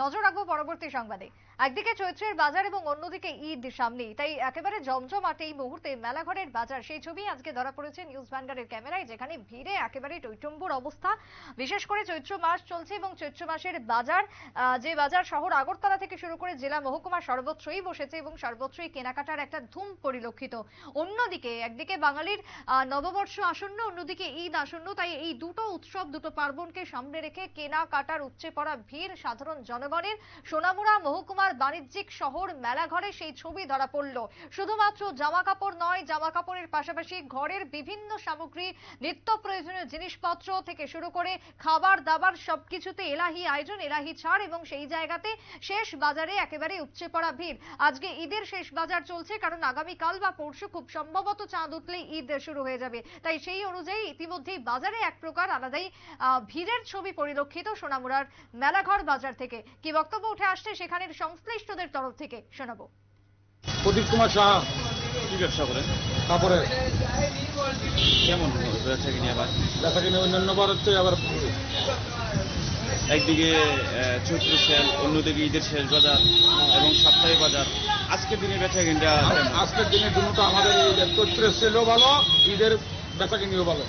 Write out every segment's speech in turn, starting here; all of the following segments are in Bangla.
নজর রাখব পরবর্তী সংবাদে। একদিকে চৈত্রের বাজার এবং অন্যদিকে ঈদ সামনেই তাই একেবারে জমজমাট এই মুহূর্তে মেলাঘরের বাজার। সেই ছবি আজকে ধরা পড়েছে নিউজ ভ্যানগার্ডের ক্যামেরায়, যেখানে ভিড়ে একেবারে টৈটম্বুর অবস্থা। বিশেষ করে চৈত্র মাস চলছে এবং চৈত্র মাসের বাজার যে বাজার শহর আগরতলা থেকে শুরু করে জেলা মহকুমা সর্বত্রই বসেছে এবং সর্বত্রই কেনাকাটার একটা ধুম পরিলক্ষিত। অন্যদিকে একদিকে বাঙালির নববর্ষ আসন্ন, অন্যদিকে ঈদ আসন্ন। তাই এই দুটো উৎসব, দুটো পার্বণকে সামনে রেখে কেনাকাটার উপচে পড়া ভিড় সাধারণ জনগণের সোনামুড়া মহকুমার বাণিজ্যিক শহর মেলাঘরে সেই ছবি ধরা পড়ল। শুধুমাত্র জামা কাপড় নয় জামা কাপড়ের পাশাপাশি ঘরের বিভিন্ন সামগ্রী, নিত্য প্রয়োজনীয় জিনিসপত্র থেকে শুরু করে খাবার দাবার সবকিছুতে এলাহি আয়োজন, এলাহি ছাড় এবং সেই জায়গাতে শেষ বাজারে একেবারে উপচে পড়া ভিড়। আজকে ঈদের শেষ বাজার চলছে কারণ আগামীকাল বা পরশু খুব সম্ভবত চাঁদ উঠলেই ঈদ শুরু হয়ে যাবে। তাই সেই অনুযায়ী ইতিমধ্যেই বাজারে এক প্রকার আলাদাই ভিড়ের ছবি পরিলক্ষিত সোনামুড়ার মেলাঘর বাজার থেকে। কি বক্তব্য উঠে আসছে সেখানের সংশ্লিষ্টদের তরফ থেকে শোনাবো। প্রদীপ কুমার সাহা কি ব্যবসা করেন। তারপরে কেমন ব্যবসা কিনে আবার? দেখা কিনে অন্যান্য বার হচ্ছে আবার একদিকে চৈত্র সেল অন্যদিকে ঈদের শেষ বাজার এবং সাপ্তাহিক বাজার। আজকের দিনে বেচা কিনটা আজকের দিনে দুটো আমাদের চৈত্রের সেলও ভালো ঈদের বেচা কিনিও ভালো।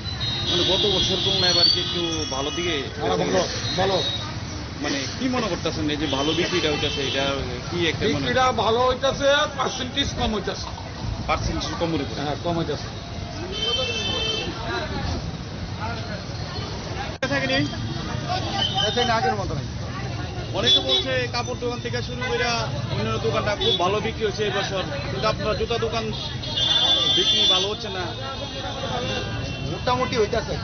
মানে গত বছর তুলনায় এবার কি একটু ভালো দিকে ভালো ভালো। মানে কি মনে করতেছেন এই যে ভালো বিক্রিটা হইতেছে এটা কি একটা বিক্রিটা ভালো হইতেছে পার্সেন্টেজ কম হইতেছে। পার্সেন্টেজ কমের উপরে হ্যাঁ কম হইতেছে। আগের মতো নাই। অনেকে বলছে কাপড় দোকান থেকে শুরু করে অন্যান্য দোকানটা খুব ভালো বিক্রি হচ্ছে এই বছর। কিন্তু আপনার জুতা দোকান বিক্রি ভালো হচ্ছে না। মোটামুটি হইতেছে।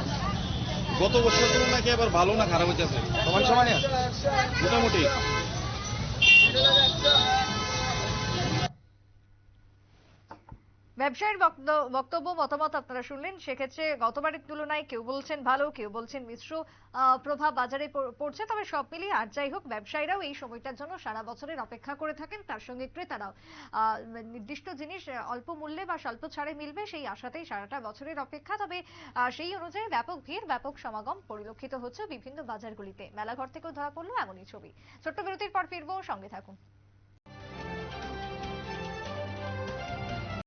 গত বছর তুলনায় কি এবার ভালো না খারাপ হয়েছে সমান সমানে? মোটামুটি। ব্যবসায়ীর বক্তব্য মতামত আপনারা শুনলেন। সেক্ষেত্রে গতবারের তুলনায় কেউ বলছেন ভালো, কেউ বলছেন মিশ্র প্রভাব বাজারে পড়ছে। তবে সব মিলিয়ে আর যাই হোক, ব্যবসায়ীরাও এই সময়টার জন্য সারা বছরের অপেক্ষা করে থাকেন। তার সঙ্গে ক্রেতারাও। নির্দিষ্ট জিনিস অল্প মূল্যে বা স্বল্প ছাড়ে মিলবে সেই আশাতেই সারাটা বছরের অপেক্ষা। তবে সেই অনুযায়ী ব্যাপক ভিড়, ব্যাপক সমাগম পরিলক্ষিত হচ্ছে বিভিন্ন বাজারগুলিতে। মেলাঘর থেকেও ধরা পড়ল এমনই ছবি। ছোট্ট বিরতির পর ফিরবো, সঙ্গে থাকুন।